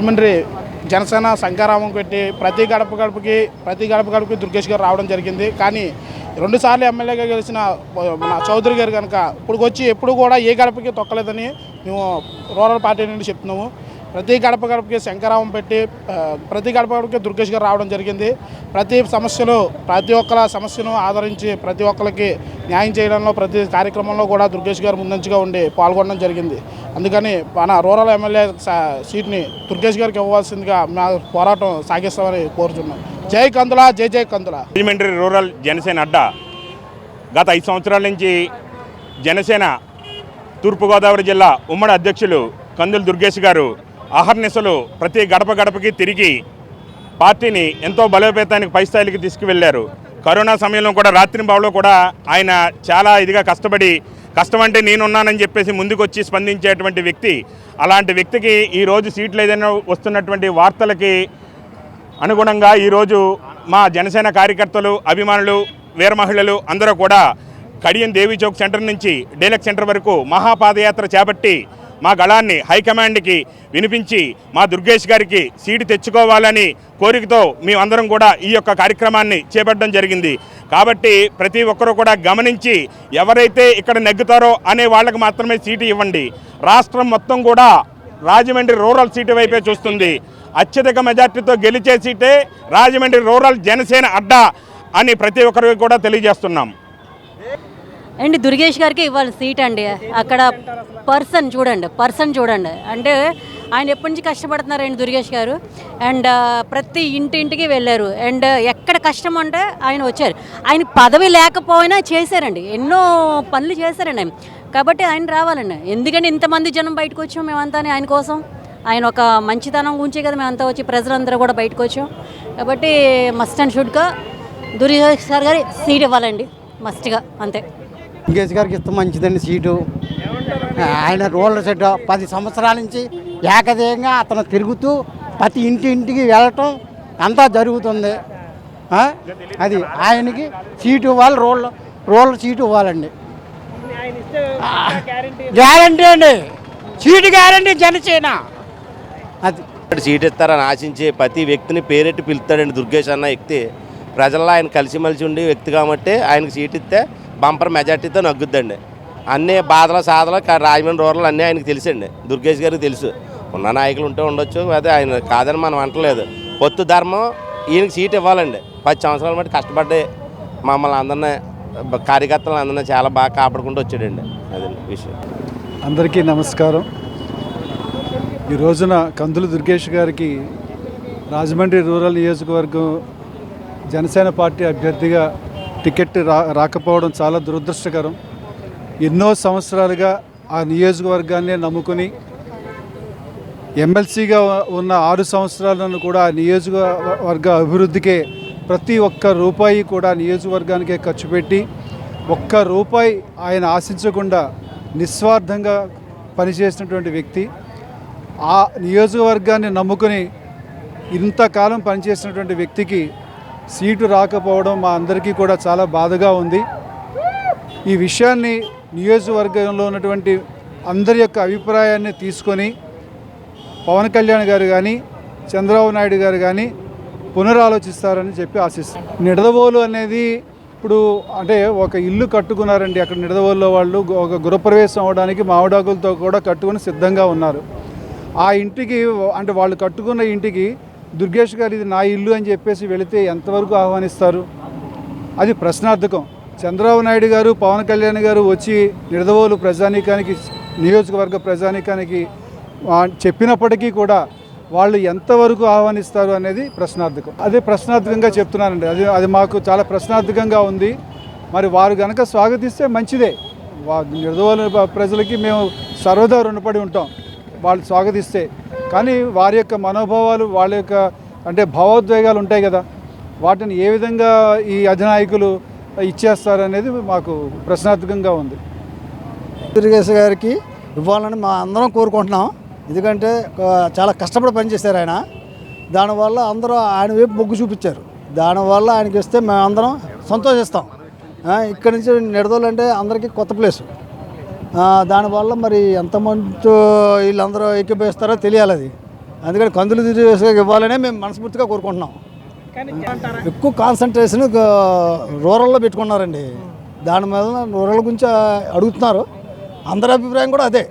ముఖ్యమంత్రి జనసేన శంకారామం పెట్టి ప్రతి గడప గడపకి ప్రతి గడప గడపకి దుర్గేష్ గారు రావడం జరిగింది. కానీ రెండుసార్లు ఎమ్మెల్యేగా గెలిచిన మన చౌదరి గారు కనుక ఇప్పుడు వచ్చి ఎప్పుడు కూడా ఏ గడపకి తొక్కలేదని మేము రూరల్ పార్టీ నుండి చెప్తున్నాము. ప్రతి గడప గడపకి శంకరావం పెట్టి ప్రతి గడప గడపకి దుర్గేష్ గారు రావడం జరిగింది. ప్రతి సమస్యలు ప్రతి ఒక్కల సమస్యను ఆదరించి ప్రతి ఒక్కరికి న్యాయం చేయడంలో ప్రతి కార్యక్రమంలో కూడా దుర్గేష్ గారు ముందంచుగా ఉండి పాల్గొనడం జరిగింది. అందుకని మన రూరల్ ఎమ్మెల్యే సీట్ని దుర్గేష్ గారికి ఇవ్వాల్సిందిగా మా పోరాటం సాగిస్తామని కోరుతున్నాం జై కందుల జై జై కందుల. పార్లమెంటరీ రూరల్ జనసేన అడ్డా. గత ఐదు సంవత్సరాల నుంచి జనసేన తూర్పుగోదావరి జిల్లా ఉమ్మడి అధ్యక్షులు కందులు దుర్గేష్ గారు అహర్నిశలు ప్రతి గడప గడపకి తిరిగి పార్టీని ఎంతో బలోపేతానికి పై స్థాయికి తీసుకువెళ్ళారు. కరోనా సమయంలో కూడా రాత్రి బావులో కూడా ఆయన చాలా ఇదిగా కష్టపడి కష్టం అంటే నేనున్నానని చెప్పేసి ముందుకొచ్చి స్పందించేటువంటి వ్యక్తి అలాంటి వ్యక్తికి ఈరోజు సీట్లు ఏదైనా వస్తున్నటువంటి వార్తలకి అనుగుణంగా ఈరోజు మా జనసేన కార్యకర్తలు అభిమానులు వీర మహిళలు అందరూ కూడా కడియం దేవి చౌక్ సెంటర్ నుంచి డీలక్స్ సెంటర్ వరకు మహాపాదయాత్ర చేపట్టి మా గళాన్ని హైకమాండ్కి వినిపించి మా దుర్గేష్ గారికి సీటు తెచ్చుకోవాలని కోరికతో మేమందరం కూడా ఈ యొక్క కార్యక్రమాన్ని చేపట్టడం జరిగింది. కాబట్టి ప్రతి ఒక్కరూ కూడా గమనించి ఎవరైతే ఇక్కడ నెగ్గుతారో అనే వాళ్ళకి మాత్రమే సీటు ఇవ్వండి. రాష్ట్రం మొత్తం కూడా రాజమండ్రి రూరల్ సీటు వైపే చూస్తుంది. అత్యధిక మెజార్టీతో గెలిచే సీటే రాజమండ్రి రూరల్ జనసేన అడ్డా అని ప్రతి ఒక్కరికి కూడా తెలియజేస్తున్నాం. అండ్ దుర్గేష్ గారికి ఇవ్వాలి సీట్ అండి. అక్కడ పర్సన్ చూడండి పర్సన్ చూడండి. అంటే ఆయన ఎప్పటి నుంచి కష్టపడుతున్నారండి దుర్గేష్ గారు? అండ్ ప్రతి ఇంటి ఇంటికి వెళ్ళారు. అండ్ ఎక్కడ కష్టం అంటే ఆయన వచ్చారు. ఆయన పదవి లేకపోయినా చేశారండి. ఎన్నో పనులు చేశారండి ఆయన. కాబట్టి ఆయన రావాలండి. ఎందుకంటే ఇంతమంది జనం బయటకు వచ్చాం మేమంతా ఆయన కోసం. ఆయన ఒక మంచితనం గురించే కదా మేమంతా వచ్చి ప్రజలందరూ కూడా బయటకు వచ్చాం. కాబట్టి మస్ట్ అండ్ షుడ్గా దుర్గేష్ గారు గారి సీట్ ఇవ్వాలండి. మస్ట్గా అంతే. వెంకటేష్ గారికి ఇస్తే మంచిదండి సీటు. ఆయన రోలర్ సెట్ పది సంవత్సరాల నుంచి ఏకదేయంగా అతను తిరుగుతూ ప్రతి ఇంటి ఇంటికి వెళ్ళటం అంతా జరుగుతుంది. అది ఆయనకి సీటు ఇవ్వాలి రోల్ రోల్ సీటు ఇవ్వాలండి. గ్యారంటీ అండి. Seat guarantee Janasena. అది. సీట్ ఇస్తారని ఆశించే ప్రతి వ్యక్తిని పేరెట్టి పిలుస్తాడండి దుర్గేష్ అన్న వ్యక్తి. ప్రజల్లో ఆయన కలిసిమెలిసి ఉండే వ్యక్తి కాబట్టి ఆయనకు సీట్ ఇస్తే బంపర్ మెజార్టీతో నగ్గుద్దండి. అన్ని బాధల సాధలు రాజమండ్రి రూరల్ అన్నీ ఆయనకు తెలుసండి. దుర్గేష్ గారికి తెలుసు. ఉన్న నాయకులు ఉంటే ఉండొచ్చు అదే ఆయన కాదని మనం అంటలేదు. పొత్తు ధర్మం ఈయనకి సీట్ ఇవ్వాలండి. పది సంవత్సరాల బట్టి కష్టపడి మమ్మల్ని అందరినీ కార్యకర్తలు కార్యకర్తలను అందరినీ చాలా బాగా కాపాడుకుంటూ వచ్చాడండి. అదండి విషయం. అందరికీ నమస్కారం. ఈ రోజున కందులు దుర్గేష్ గారికి రాజమండ్రి రూరల్ నియోజకవర్గం జనసేన పార్టీ అభ్యర్థిగా టికెట్ రా రాకపోవడం చాలా దురదృష్టకరం. ఎన్నో సంవత్సరాలుగా ఆ నియోజకవర్గాన్నే నమ్ముకుని ఎమ్మెల్సీగా ఉన్న ఆరు సంవత్సరాలను కూడా ఆ నియోజకవర్గ అభివృద్ధికే ప్రతి ఒక్క రూపాయి కూడా నియోజకవర్గానికే ఖర్చు పెట్టి ఒక్క రూపాయి ఆయన ఆశించకుండా నిస్వార్థంగా పనిచేసినటువంటి వ్యక్తి. ఆ నియోజకవర్గాన్ని నమ్ముకుని ఇంతకాలం పనిచేసినటువంటి వ్యక్తికి సీటు రాకపోవడం మా అందరికీ కూడా చాలా బాధగా ఉంది. ఈ విషయాన్ని నియోజకవర్గంలో ఉన్నటువంటి అందరి యొక్క అభిప్రాయాన్ని తీసుకొని పవన్ కళ్యాణ్ గారు కానీ చంద్రబాబు నాయుడు గారు కానీ పునరాలోచిస్తారని చెప్పి ఆశిస్తాం. నిడదవోలు అనేది ఇప్పుడు అంటే ఒక ఇల్లు కట్టుకున్నారండి. అక్కడ నిడదవోలులో వాళ్ళు ఒక గృహప్రవేశం అవడానికి మామిడాకులతో కూడా కట్టుకుని సిద్ధంగా ఉన్నారు. ఆ ఇంటికి అంటే వాళ్ళు కట్టుకున్న ఇంటికి దుర్గేష్ గారు ఇది నా ఇల్లు అని చెప్పేసి వెళితే ఎంతవరకు ఆహ్వానిస్తారు? అది ప్రశ్నార్థకం. చంద్రబాబు నాయుడు గారు పవన్ కళ్యాణ్ గారు వచ్చి నిడదవోలు ప్రజానీకానికి నియోజకవర్గ ప్రజానీకానికి చెప్పినప్పటికీ కూడా వాళ్ళు ఎంతవరకు ఆహ్వానిస్తారు అనేది ప్రశ్నార్థకం. అదే ప్రశ్నార్థకంగా చెప్తున్నానండి. అది అది మాకు చాలా ప్రశ్నార్థకంగా ఉంది. మరి వారు కనుక స్వాగతిస్తే మంచిదే. నిడదవోలు ప్రజలకి మేము సర్వదా రుణపడి ఉంటాం. వాళ్ళు స్వాగతిస్తే. కానీ వారి యొక్క మనోభావాలు వాళ్ళ యొక్క అంటే భావోద్వేగాలు ఉంటాయి కదా. వాటిని ఏ విధంగా ఈ అధినాయకులు ఇచ్చేస్తారు అనేది మాకు ప్రశ్నార్థకంగా ఉంది. దుర్గేష్ గారికి ఇవ్వాలని మా అందరం కోరుకుంటున్నాం. ఎందుకంటే చాలా కష్టపడి పనిచేశారు ఆయన. దానివల్ల అందరూ ఆయన వైపు మొగ్గు చూపించారు. దానివల్ల ఆయనకి ఇస్తే మేము అందరం సంతోషిస్తాం ఇక్కడి నుంచి నిడదోలంటే అందరికీ కొత్త ప్లేసు. దానివల్ల మరి ఎంతమంది వీళ్ళందరూ ఎక్కిపోయిస్తారో తెలియాలి అది. అందుకని కందులు ఇవ్వాలనే మేము మనస్ఫూర్తిగా కోరుకుంటున్నాం. ఎక్కువ కాన్సన్ట్రేషన్ రూరల్లో పెట్టుకున్నారండి. దాని మీద రూరల్ గురించి అడుగుతున్నారు. అందరి అభిప్రాయం కూడా అదే.